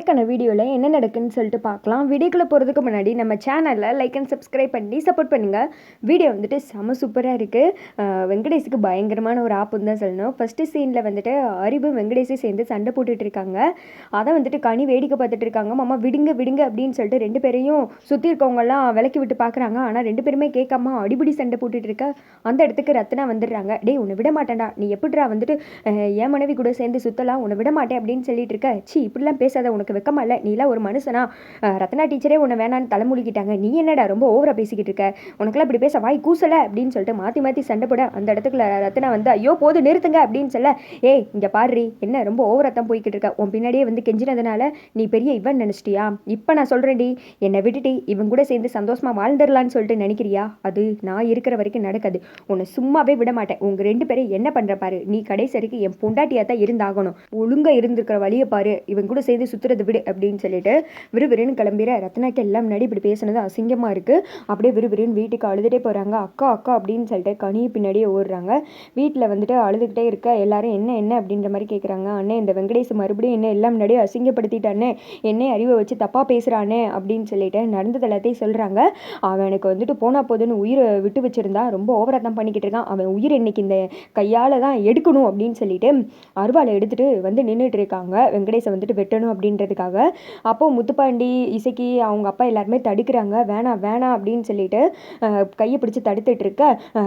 இதுக்கான வீடியோவில் என்ன நடக்குன்னு சொல்லிட்டு பார்க்கலாம். வீடியோக்குள்ளே போகிறதுக்கு முன்னாடி நம்ம சேனலில் லைக் அண்ட் சப்ஸ்கிரைப் பண்ணி சப்போர்ட் பண்ணுங்கள் வீடியோ வந்துட்டு செம சூப்பராக இருக்குது வெங்கடேஷுக்கு பயங்கரமான ஒரு ஆப்புன்னு தான் சொல்லணும். ஃபஸ்ட்டு சீனில் வந்துட்டு அறிவு வெங்கடேஷும் சேர்ந்து சண்டை போட்டுட்டு இருக்காங்க. அதை வந்துட்டு கனி வேடிக்கை பார்த்துட்டு இருக்காங்க. மாமா விடுங்க விடுங்க அப்படின்னு சொல்லிட்டு ரெண்டு பேரையும் சுற்றி இருக்கவங்கலாம் விலக்கி விட்டு பார்க்குறாங்க. ஆனால் ரெண்டு பேருமே கேட்காம அடிபடி சண்டை போட்டுட்டு இருக்க அந்த இடத்துக்கு ரத்னா வந்துடுறாங்க. டேய் உன்னை விட மாட்டேன்டா. நீ எப்படிடா வந்துட்டு என் மனைவி கூட சேர்ந்து சுற்றலாம் உன்னை விட மாட்டேன் அப்படின்னு சொல்லிட்டு இருக்க. சி இப்படிலாம் பேசாத உனக்கு வெக்கமா இல்லை? நீலாம் ஒரு மனுஷனா? ரத்னா டீச்சரே உன்னை வேணான்னு தலைமொழிக்கிட்டாங்க நீ என்னடா ரொம்ப ஓவரா பேசிக்கிட்டு இருக்க? உனக்கெல்லாம் இப்படி பேச வாய் கூசல? அப்படின்னு சொல்லிட்டு மாற்றி மாற்றி சண்டை போட அந்த இடத்துக்குள்ள ரத்னா வந்து ஐயோ போது நிறுத்துங்க அப்படின்னு சொல்ல ஏய் இங்கே பாருடி என்ன ரொம்ப ஓவரத்தான் போய்கிட்டு இருக்க? உன் பின்னாடியே வந்து கெஞ்சினதுனால நீ பெரிய இவன் நினச்சிட்டியா? இப்போ நான் சொல்கிறேன்டி என்னை விட்டுட்டு இவன் கூட சேர்ந்து சந்தோஷமா வாழ்ந்துடலான்னு சொல்லிட்டு நினைக்கிறியா? அது நான் இருக்கிற வரைக்கும் நடக்காது. உன்னை சும்மாவே விட மாட்டேன். உங்க ரெண்டு பேரும் என்ன பண்ற பாரு? நீ கடைசி வரைக்கும் என் பொண்டாட்டியா தான் இருந்தாகணும். ஒழுங்கா இருந்திருக்கிற வழியை பாரு. இவன் கூட சேர்ந்து சுத்துறது விடு அப்படின்னு சொல்லிட்டு விறுவிறுன்னு கிளம்பிற ரத்னாக்கு எல்லாம் முன்னாடி இப்படி பேசுனது அசிங்கமா இருக்கு. அப்படியே விறுவிறுன்னு வீட்டுக்கு அழுதுட்டே போறாங்க. அக்கா அக்கா அப்படின்னு சொல்லிட்டு கனி பின்னாடியே ஓடுறாங்க. வீட்டில் வந்துட்டு அழுதுகிட்டே இருக்க எல்லாரும் என்ன என்ன அப்படின்ற மாதிரி கேட்குறாங்க அண்ணே இந்த வெங்கடேஷ் மறுபடியும் என்ன எல்லாம் முன்னாடியே அசிங்கப்படுத்திட்டானே. என்னை அறிவை வச்சு தப்பாக பேசுகிறானே அப்படின்னு சொல்லிட்டு நடந்தது எல்லாத்தையும் சொல்கிறாங்க அவனுக்கு வந்துட்டு போனா போதுன்னு உயிரை விட்டு வச்சிருந்தா ரொம்ப ஓவராக தான் பண்ணிக்கிட்டு இருக்கான். அவன் உயிர் இன்னைக்கு இந்த கையால் தான் எடுக்கணும் அப்படின்னு சொல்லிட்டு அருவாளை எடுத்துட்டு வந்து நின்றுட்டு இருக்காங்க. வெங்கடேஷை வந்துட்டு வெட்டணும் அப்படின்ற பண்ணுறதுக்காக அப்போ முத்துப்பாண்டி இசைக்கு அவங்க அப்பா எல்லாருமே தடுக்கிறாங்க. வேணாம் வேணாம் அப்படின்னு சொல்லிட்டு கையை பிடிச்சி தடுத்துட்டு இருக்க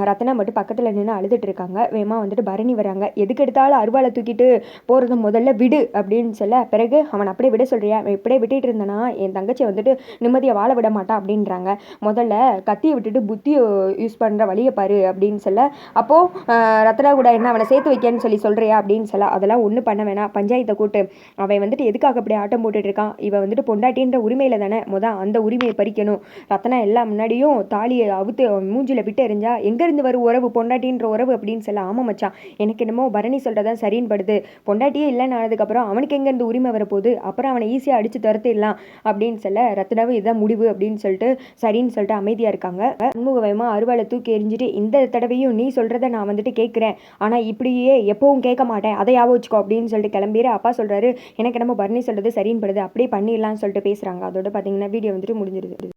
ரத்னா மட்டும் பக்கத்தில் நின்று அழுதுட்டு இருக்காங்க. வேமா வந்துட்டு பரணி வராங்க. எதுக்கு எடுத்தாலும் அருவாளை தூக்கிட்டு போகிறத முதல்ல விடு அப்படின்னு சொல்ல பிறகு அவன் அப்படியே விட சொல்றியா? அவன் இப்படியே விட்டுட்டு இருந்தானா என் தங்கச்சி வந்துட்டு நிம்மதியை வாழ விட மாட்டான் அப்படின்றாங்க. முதல்ல கத்தியை விட்டுட்டு புத்தியை யூஸ் பண்ணுற வழியை பாரு அப்படின்னு சொல்ல அப்போது ரத்னா கூட என்ன அவனை சேர்த்து வைக்கன்னு சொல்லி சொல்கிறியா அப்படின்னு சொல்ல அதெல்லாம் ஒன்றும் பண்ண வேணாம். பஞ்சாயத்தை கூட்டு. அவன் வந்துட்டு எதுக்காக அப்படி ஆட்டம் போட்டுட்ருக்கான். இவன் வந்துட்டு பொண்டாட்டின்ற உரிமையில் தானே மொதல் அந்த உரிமையை பறிக்கணும். ரத்தனா எல்லாம் முன்னாடியும் தாலியை அவுத்து அவன் விட்டு எறிஞ்சா எங்கேருந்து வரும் உறவு பொண்டாட்டின்ற உறவு அப்படின்னு சொல்ல ஆமாம் மச்சான். எனக்கு என்னமோ பரணி சொல்கிறதான் சரின்னு படுது. பொண்டாட்டியே இல்லைன்னு ஆனதுக்கப்புறம் அவனுக்கு எங்கேருந்து உரிமை வரப்போகுது? அப்புறம் அவனை ஈஸியாக அடித்து துரத்திடலாம் அப்படின்னு சொல்ல ரத்னாவும் இதான் முடிவு அப்படின்னு சொல்லிட்டு சரின்னு சொல்லிட்டு அமைதியாக இருக்காங்க. சண்முகவயமாக அருவாளை தூக்கி எறிஞ்சிட்டு இந்த தடவையும் நீ சொல்கிறத நான் வந்துட்டு கேட்குறேன். ஆனால் இப்படியே எப்பவும் கேட்க மாட்டேன். அதை ஞாபகம் வச்சுக்கோ அப்படின்னு சொல்லிட்டு கிளம்பிற அப்பா சொல்கிறாரு எனக்கு என்னமோ பரணி சொல்கிறது சரின்படுது அப்படியே பண்ணிடலாம்னு சொல்லிட்டு பேசுகிறாங்க அதோட பார்த்தீங்கன்னா வீடியோ வந்துட்டு முடிஞ்சிருது.